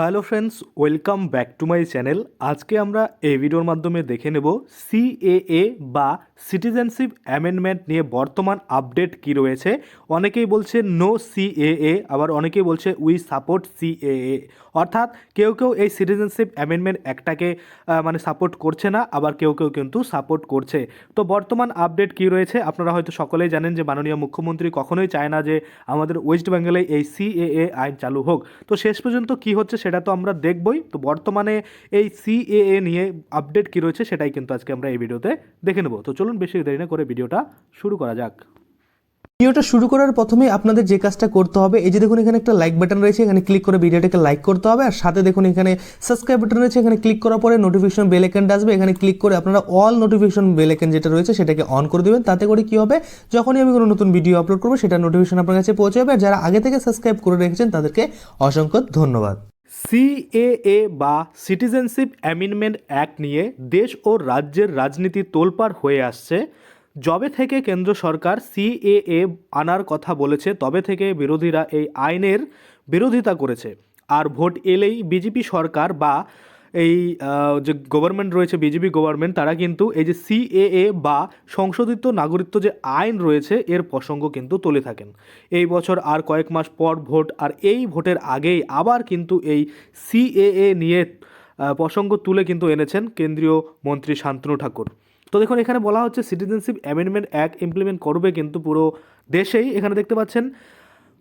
Hello friends, welcome back to my channel. আজকে আমরা এই ভিডিওর মাধ্যমে দেখে নেব সিএএ বা সিটিজেনশিপ অ্যামেন্ডমেন্ট নিয়ে বর্তমান আপডেট কি রয়েছে। অনেকেই বলছে, নো সিএএ। আবার অনেকেই বলছে, উই সাপোর্ট সিএএ। অর্থাৎ কেউ কেউ এই সিটিজেনশিপ অ্যামেন্ডমেন্ট একটাকে মানে সাপোর্ট করছে না, আবার কেউ কেউ কিন্তু সাপোর্ট করছে। তো বর্তমান আপডেট কি রয়েছে? আপনারা হয়তো সকলেই জানেন যে মাননীয় মুখ্যমন্ত্রী কখনোই চায় না যে আমাদের ওয়েস্ট বেঙ্গলে এই সিএএ আইন চালু হোক। তো শেষ পর্যন্ত কি হচ্ছে সেটা তো আমরা দেখবই। তো বর্তমানে এই সিএএ নিয়ে আপডেট কী রয়েছে সেটাই কিন্তু আজকে আমরা এই ভিডিওতে দেখে নেব। তো চলুন বেশি দেরি না করে ভিডিওটা শুরু করা যাক। ভিডিওটা শুরু করার প্রথমে আপনাদের যে কাজটা করতে হবে, এই যে দেখুন এখানে একটা লাইক বাটন রয়েছে, এখানে ক্লিক করে ভিডিওটাকে লাইক করতে হবে, আর সাথে দেখুন এখানে সাবস্ক্রাইব বাটন রয়েছে, এখানে ক্লিক করার পরে নোটিফিকেশন বেল আইকনটা আসবে, এখানে ক্লিক করে আপনারা অল নোটিফিকেশন বেল আইকন যেটা রয়েছে সেটাকে অন করে দেবেন। তাতে করে কি হবে, যখনই আমি কোনো নতুন ভিডিও আপলোড করব, সেটা নোটিফিকেশন আপনার কাছে পৌঁছে যাবে আর যারা আগে থেকে সাবস্ক্রাইব করে রেখেছেন তাদেরকে অসংখ্য ধন্যবাদ। সিএএ বা সিটিজেনশিপ অ্যামেন্ডমেন্ট অ্যাক্ট নিয়ে দেশ ও রাজ্যের রাজনীতি তোলপাড় হয়ে আসছে। যবে থেকে কেন্দ্র সরকার সিএএ আনার কথা বলেছে, তবে থেকে বিরোধীরা এই আইনের বিরোধিতা করেছে। আর ভোট এলেই বিজেপি সরকার বা এই যে গভর্নমেন্ট রয়েছে বিজেপি গভর্নমেন্ট তারা কিন্তু এই যে সিএএ বা সংশোধিত নাগরিকত্ব যে আইন রয়েছে, এর প্রসঙ্গ কিন্তু তুলে থাকেন। এই বছর আর কয়েক মাস পর ভোট, আর এই ভোটের আগেই আবার কিন্তু এই সিএএ নিয়ে প্রসঙ্গ তুলে কিন্তু এনেছেন কেন্দ্রীয় মন্ত্রী শান্তনু ঠাকুর। তো দেখুন, এখানে বলা হচ্ছে সিটিজেনশিপ অ্যামেন্ডমেন্ট অ্যাক্ট ইমপ্লিমেন্ট করবে কিন্তু পুরো দেশেই। এখানে দেখতে পাচ্ছেন,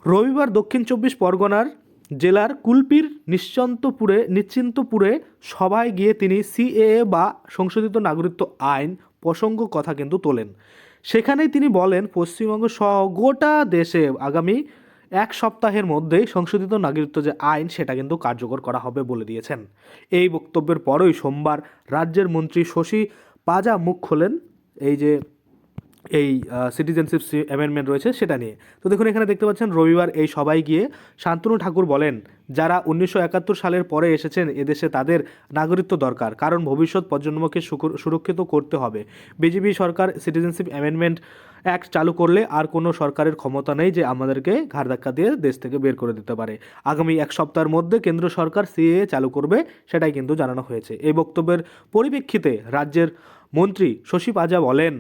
রবিবার দক্ষিণ চব্বিশ পরগনার জেলার কুলপির নিশ্চন্তপুরে, নিশ্চিন্তপুরে সভায় গিয়ে তিনি সিএএ বা সংশোধিত নাগরিকত্ব আইন প্রসঙ্গ কথা কিন্তু তোলেন। সেখানেই তিনি বলেন, পশ্চিমবঙ্গ সহ গোটা দেশে আগামী এক সপ্তাহের মধ্যেই সংশোধিত নাগরিকত্ব যে আইন, সেটা কিন্তু কার্যকর করা হবে বলে দিয়েছেন। এই বক্তব্যের পরই সোমবার রাজ্যের মন্ত্রী শশী পাজা মুখ খোলেন। এই যে এই সিটিজেনশিপ অ্যামেন্ডমেন্ট রয়েছে সেটা নিয়ে। তো দেখুন, এখানে দেখতে পাচ্ছেন, রবিবার এই সবাই গিয়ে শান্তনু ঠাকুর বলেন, যারা উনিশশো একাত্তর সালের পরে এসেছেন, এদেশে তাদের নাগরিকত্ব দরকার, কারণ ভবিষ্যৎ প্রজন্মকে সুরক্ষিত করতে হবে। বিজেপি সরকার সিটিজেনশিপ অ্যামেন্ডমেন্ট অ্যাক্ট চালু করলে আর কোনো সরকারের ক্ষমতা নেই যে আমাদেরকে ঘাড় ধাক্কা দিয়ে দেশ থেকে বের করে দিতে পারে। আগামী এক সপ্তাহের মধ্যে কেন্দ্র সরকার সিএ চালু করবে, সেটাই কিন্তু জানানো হয়েছে। এই বক্তব্যের পরিপ্রেক্ষিতে রাজ্যের মন্ত্রী শশী পাজা বলেন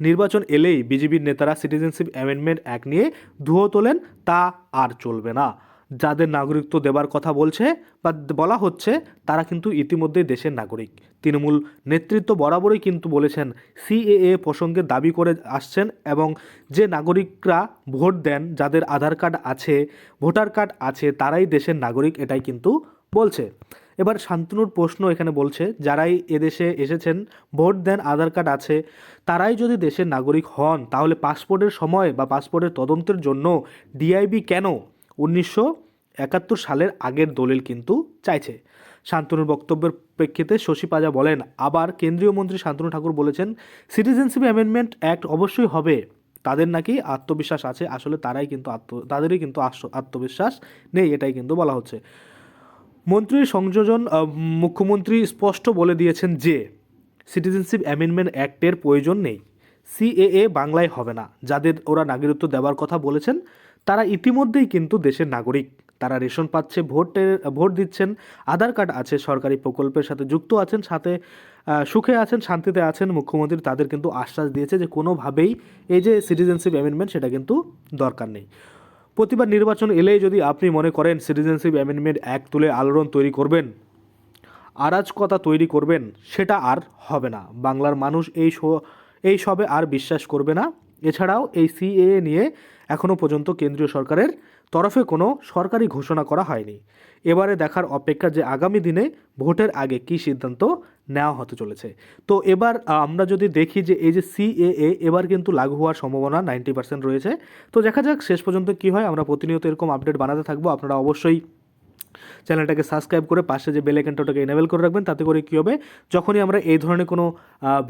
নির্বাচন এলেই বিজেপির নেতারা সিটিজেনশিপ অ্যামেন্ডমেন্ট অ্যাক্ট নিয়ে ধুয়ো তোলেন, তা আর চলবে না। যাদের নাগরিকত্ব দেবার কথা বলছে বা বলা হচ্ছে, তারা কিন্তু ইতিমধ্যেই দেশের নাগরিক। তৃণমূল নেতৃত্ব বরাবরই কিন্তু বলেছেন, সিএএ প্রসঙ্গে দাবি করে আসছেন এবং যে নাগরিকরা ভোট দেন, যাদের আধার কার্ড আছে, ভোটার কার্ড আছে, তারাই দেশের নাগরিক এটাই কিন্তু বলছে। এবার শান্তনুর প্রশ্ন এখানে বলছে, যারাই এদেশে এসেছেন, ভোট দেন, আধার কার্ড আছে, তারাই যদি দেশের নাগরিক হন, তাহলে পাসপোর্টের সময় বা পাসপোর্টের তদন্তের জন্য ডিআইবি কেন? উনিশশো একাত্তর সালের আগের দলিল কিন্তু চাইছে। শান্তনুর বক্তব্যের প্রেক্ষিতে শশী পাজা বলেন, আবার কেন্দ্রীয় মন্ত্রী শান্তনু ঠাকুর বলেছেন, সিটিজেনশিপ অ্যামেন্ডমেন্ট অ্যাক্ট অবশ্যই হবে। তাদের নাকি আত্মবিশ্বাস আছে। আসলে তারাই কিন্তু আত্ম, তাদেরই কিন্তু আত্মবিশ্বাস নেই, এটাই কিন্তু বলা হচ্ছে। মন্ত্রীর সংযোজন মুখ্যমন্ত্রী স্পষ্ট বলে দিয়েছেন যে, সিটিজেনশিপ অ্যামেন্ডমেন্ট অ্যাক্টের প্রয়োজন নেই। সিএএ বাংলায় হবে না। যাদের ওরা নাগরিকত্ব দেওয়ার কথা বলেছেন, তারা ইতিমধ্যেই কিন্তু দেশের নাগরিক। তারা রেশন পাচ্ছে, ভোটের, ভোট দিচ্ছেন, আধার কার্ড আছে, সরকারি প্রকল্পের সাথে যুক্ত আছেন, সাথে সুখে আছেন, শান্তিতে আছেন মুখ্যমন্ত্রী, তাদের কিন্তু আশ্বাস দিয়েছে যে কোনোভাবেই এই যে সিটিজেনশিপ অ্যামেন্ডমেন্ট, সেটা কিন্তু দরকার নেই। প্রতিবার নির্বাচন এলেই যদি আপনি মনে করেন সিটিজেনশিপ অ্যামেন্ডমেন্ট অ্যাক্ট তুলে আলোড়ন তৈরি করবেন, আরাজকতা তৈরি করবেন, সেটা আর হবে না। বাংলার মানুষ এই এই সবে আর বিশ্বাস করবে না। এছাড়াও এই সিএএ নিয়ে এখনও পর্যন্ত কেন্দ্রীয় সরকারের তরফে কোনো সরকারি ঘোষণা করা হয়নি। এবারে দেখার অপেক্ষা যে আগামী দিনে ভোটের আগে কি সিদ্ধান্ত নেওয়া হতে চলেছে। তো এবার আমরা যদি দেখি যে এই যে সিএএ এবার কিন্তু লাগু হওয়ার সম্ভাবনা নাইনটি পার্সেন্ট রয়েছে। তো দেখা যাক শেষ পর্যন্ত কি হয়। আমরা প্রতিনিয়ত এরকম আপডেট বানাতে থাকব। আপনারা অবশ্যই চ্যানেলটাকে সাবস্ক্রাইব করে পাশে যে বেল আইকনটা ওটাকে এনেবেল করে রাখবেন, তাতে করে কী হবে? যখনই আমরা এই ধরনের কোনো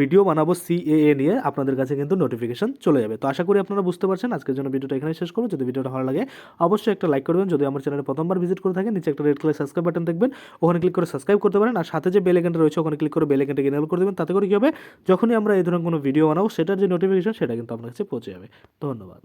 ভিডিও বানাবো সিএএ নিয়ে, আপনাদের কাছে কিন্তু নোটিফিকেশন চলে যাবে। তো আশা করি আপনারা বুঝতে পারছেন। আজকের জন্য ভিডিওটা এখানে শেষ করব। যদি ভিডিওটা ভালো লাগে, অবশ্যই একটা লাইক করবেন যদি আমার চ্যানেলে প্রথমবার ভিজিট করে থাকেন, নিচে একটা রেড কালার সাবস্ক্রাইব বাটন দেখবেন। ওখানে ক্লিক করে সাবস্ক্রাইব করতে পারেন। আর সাথে যে বেল আইকনটা রয়েছে, ওখানে ক্লিক করে বেল আইকনটাকে এনেবেল করে দেবেন। তাতে করে কী হবে? যখনই আমরা এই ধরনের কোনো ভিডিও বানাবো, সেটার যে নোটিফিকেশন সেটা কিন্তু আপনার কাছে পৌঁছে যাবে। ধন্যবাদ।